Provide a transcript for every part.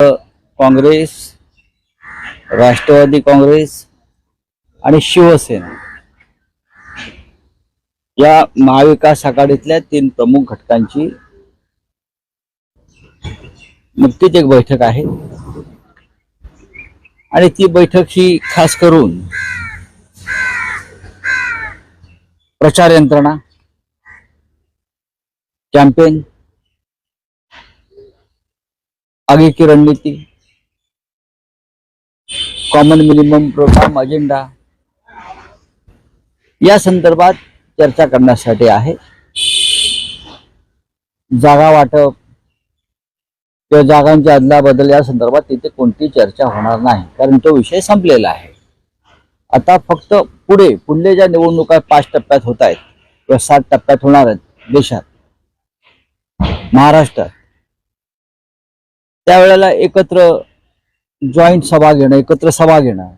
काँग्रेस राष्ट्रवादी काँग्रेस आणि शिवसेना या महाविकास आघाडीतल्या तीन प्रमुख घटकांची नुकतीच एक बैठक आहे. आणि ती बैठक ही खास करून प्रचार यंत्रणा कॅम्पेन आगे की रणनीती। कॉमन मिनिमम प्रोग्राम अजेंडा या संदर्भात चर्चा करण्यासाठी आहे। जागा वाटप किंवा जागांच्या अदलाबदल या संदर्भात तिथे कोणतीही चर्चा होणार नाही कारण तो विषय संपलेला आहे. आता फक्त पुढे पुढले ज्या निवडणुका पाच टप्प्यात होत आहेत किंवा सात टप्प्यात होणार आहेत देशात महाराष्ट्रात त्यावेळेला एकत्र जॉईंट सभा घेणं एकत्र सभा घेणं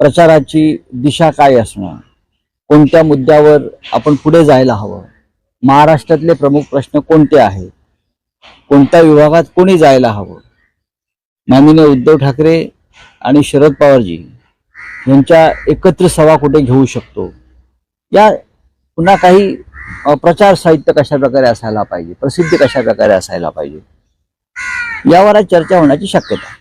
प्रचाराची दिशा काय असणं कोणत्या मुद्द्यावर आपण पुढे जायला हवं? महाराष्ट्रातले प्रमुख प्रश्न कोणते आहेत? कोणत्या विभागात कोणी जायला हवं? माननीय उद्धव ठाकरे आणि शरद पवारजी यांच्या एकत्र सभा कुठे घेऊ शकतो? या पुन्हा काही प्रचार साहित्य कशा प्रकारे असायला पाहिजे? प्रसिद्धी कशा प्रकारे असायला पाहिजे? यावर आज चर्चा होण्याची शक्यता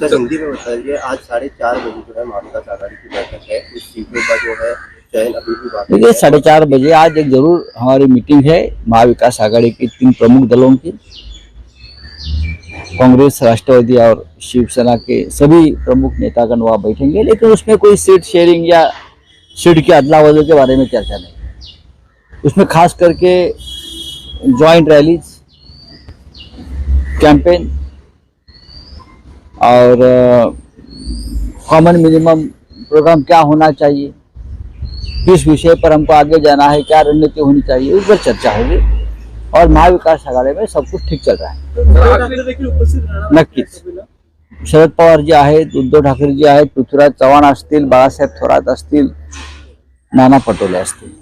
सर हिंदी में बताइए आज साढ़े चार बजे जो है महाविकास आघाड़ी की बैठक है। उस सीटों का जो है चयन अभी भी बाकी देखिए साढ़े चार बजे आज एक ज़रूर हमारी मीटिंग है महाविकास आघाड़ी की तीन प्रमुख दलों की। कांग्रेस राष्ट्रवादी और शिवसेना के सभी प्रमुख नेतागण वहाँ बैठेंगे लेकिन उसमें कोई सीट शेयरिंग या सीट की अदला बदल के बारे में चर्चा नहीं। उसमें खास करके जॉइंट रैलीज कैंपेन और कॉमन मिनिमम प्रोग्राम क्या होना चाहिए? किस विषय पर हमको आगे जाना है? क्या रणनीति होनी चाहिए? उस पर चर्चा होगी। और महाविकास आघाडी में सब कुछ ठीक चल रहा है। नक्की शरद पवार जी आहेत उद्धव ठाकरे जी आहेत, पृथ्वीराज चव्हाण असतील, बाळासाहेब थोरात असतील, नाना पटोले असतील.